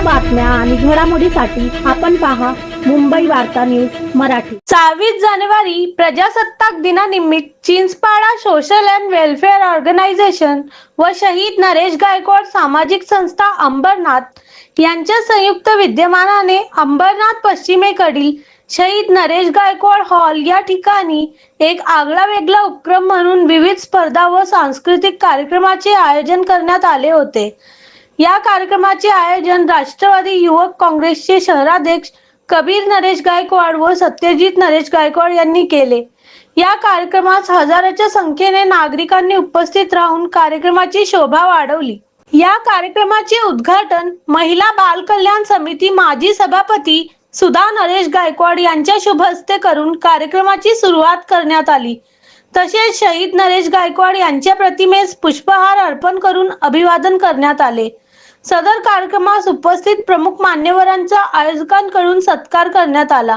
बातम्या आणि घडामोडीसाठी आपण पहा मुंबई वार्ता न्यूज मराठी. सव्वीस जानेवारी प्रजासत्ताक दिनानिमित्त Chinchpada social and welfare organisation व शहीद नरेश गायकवाड सामाजिक संस्था अंबरनाथ यांच्या संयुक्त विद्यमानाने अंबरनाथ पश्चिमेकडील शहीद नरेश गायकवाड हॉल या ठिकाणी एक आगळा वेगळा उपक्रम म्हणून विविध स्पर्धा व सांस्कृतिक कार्यक्रमाचे आयोजन करण्यात आले होते. या कार्यक्रमाचे आयोजन राष्ट्रवादी युवक काँग्रेसचे शहराध्यक्ष कबीर नरेश गायकवाड व सत्यजित नरेश गायकवाड यांनी केले. या कार्यक्रमास हजाराच्या संख्येने नागरिकांनी उपस्थित राहून कार्यक्रमाची शोभा वाढवली. या कार्यक्रमाचे उद्घाटन महिला बाल कल्याण समिती माजी सभापती सुधा नरेश गायकवाड यांच्या शुभ हस्ते करून कार्यक्रमाची सुरुवात करण्यात आली. तसेच शहीद नरेश गायकवाड यांच्या प्रतिमेस पुष्पहार अर्पण करून अभिवादन करण्यात आले. सदर कार्यक्रमास उपस्थित प्रमुख मान्यवरांचा आयोजकांकडून सत्कार करण्यात आला.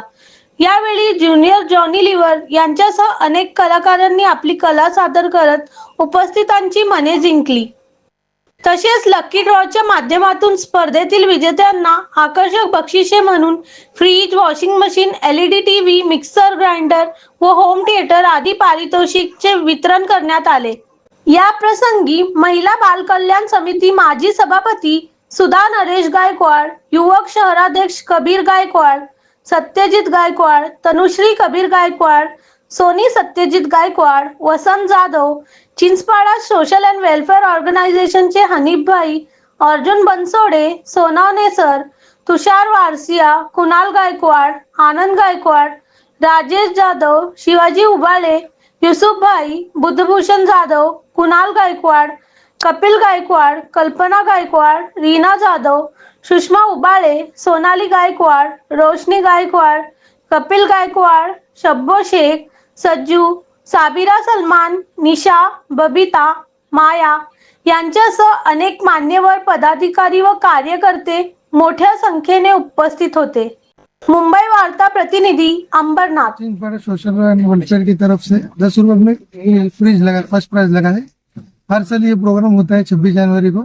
यावेळी ज्युनियर जॉनी लिव्हर यांच्यासह अनेक कलाकारांनी आपली कला सादर करत उपस्थितांची मने जिंकली. तसेच लकी ड्रॉच्या माध्यमातून स्पर्धेतील विजेत्यांना आकर्षक बक्षिसे म्हणून fridge washing machine LED TV mixer grinder व होम थिएटर आदी पारितोषिकचे वितरण करण्यात आले. या प्रसंगी महिला बालकल्याण समिती माजी सभापती सुधा नरेश गायकवाड युवक शहराध्यक्ष Kabir Gaikwad Satyajit Gaikwad Tanushree Kabir Gaikwad Soni Satyajit Gaikwad Vasant Jadhav Chinchpada social and welfare ऑर्गनायझेशनचे हनीफ भाई अर्जुन बनसोडे सोनावणे सर तुषार वारसिया कुणाल गायकवाड आनंद गायकवाड राजेश जाधव शिवाजी उबाळे युसुफभाई बुद्धभूषण जाधव कुणाल गायकवाड कपिल गायकवाड कल्पना गायकवाड रीना जाधव सुषमा उबाळे सोनाली गायकवाड रोशनी गायकवाड कपिल गायकवाड शब्बो शेख सज्जू साबिरा सलमान निशा बबिता माया यांच्यासह अनेक मान्यवर पदाधिकारी व कार्यकर्ते मोठ्या संख्येने उपस्थित होते. मुंबई वार्ता प्रतिनिधी अंबरनाथ। सोशल एंड वेलफेयर की तरफ़ से दस रुपए में फ्रिज लगा फ़र्स्ट प्राइज लगा है। हर साल ये प्रोग्राम होता है छब्बीस जनवरी को।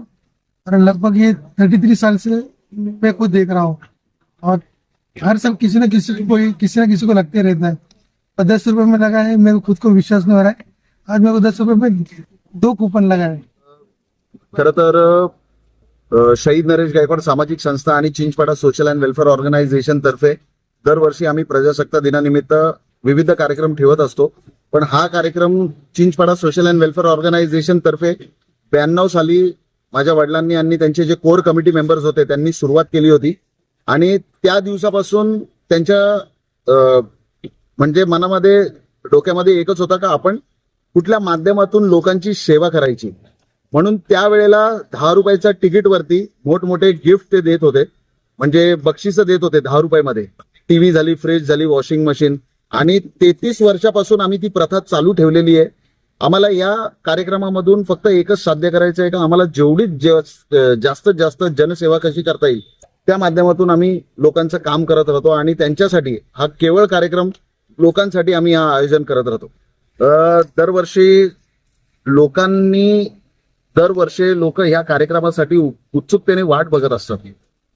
और लगभग ये थर्टी थ्री साल से मैं खुद देख रहा हूँ। और हर साल किसी न किसी को किसी न किसी को लगते रहता है। और दस रुपए में लगा है मेरे को खुद को विश्वास नहीं हो रहा है। आज मेरे को दस रुपए में दो कूपन लगा है। खर तर अ, शहीद नरेश गायकवाड सामाजिक संस्था आणि Chinchpada social and welfare organisation तर्फे दरवर्षी आम्ही प्रजासत्ताक दिनानिमित्त विविध कार्यक्रम ठेवत असतो. पण हा कार्यक्रम Chinchpada social and welfare organisation तर्फे ब्याण्णव साली माझ्या वडिलांनी आणि त्यांचे जे कोर कमिटी मेंबर्स होते त्यांनी सुरुवात केली होती. आणि त्या दिवसापासून त्यांच्या अ, म्हणजे मनामध्ये डोक्यामध्ये एकच होता का आपण कुठल्या माध्यमातून लोकांची सेवा करायची. म्हणून त्यावेळेला दहा रुपयाच्या तिकीटवरती मोठमोठे गिफ्ट ते देत होते. म्हणजे बक्षिसं देत होते दहा रुपयामध्ये. टीव्ही झाली फ्रीज झाली वॉशिंग मशीन. आणि तेहतीस वर्षापासून आम्ही ती प्रथा चालू ठेवलेली आहे. आम्हाला या कार्यक्रमामधून फक्त एकच साध्य करायचं आहे का आम्हाला जेवढी जास्तीत जास्त जनसेवा कशी करता येईल त्या माध्यमातून आम्ही लोकांचं काम करत राहतो आणि त्यांच्यासाठी हा केवळ कार्यक्रम लोकांसाठी आम्ही हा आयोजन करत राहतो. दरवर्षी लोकांनी दरवर्षी लोक ह्या कार्यक्रमासाठी उत्सुकतेने वाट बघत असतात.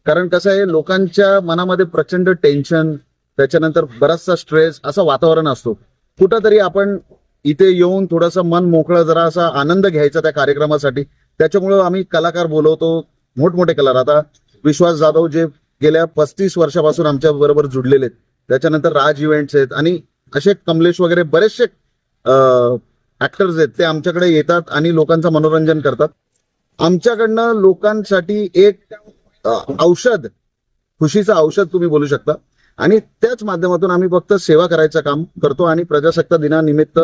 कारण कसं आहे लोकांच्या मनामध्ये प्रचंड टेन्शन त्याच्यानंतर बराचसा स्ट्रेस असं वातावरण असतो. कुठंतरी आपण इथे येऊन थोडंसं मन मोकळं जरा असा आनंद घ्यायचा त्या कार्यक्रमासाठी. त्याच्यामुळं आम्ही कलाकार बोलवतो मोठमोठे कलाकार. आता विश्वास जाधव जे गेल्या पस्तीस वर्षापासून आमच्या बरोबर जुडलेले आहेत. त्याच्यानंतर राज इव्हेंट्स आहेत आणि असे कमलेश वगैरे बरेचसे ऍक्टर्स आहेत ते आमच्याकडे येतात आणि लोकांचं मनोरंजन करतात. आमच्याकडनं लोकांसाठी एक औषध खुशीचं औषध तुम्ही बोलू शकता. आणि त्याच माध्यमातून आम्ही फक्त सेवा करायचं काम करतो आणि प्रजासत्ता दिनानिमित्त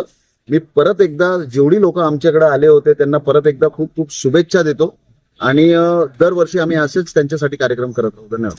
मी परत एकदा जेवढी लोक आमच्याकडे आले होते त्यांना परत एकदा खूप खूप शुभेच्छा देतो. आणि दरवर्षी आम्ही असेच त्यांच्यासाठी कार्यक्रम करत आहोत धन्यवाद.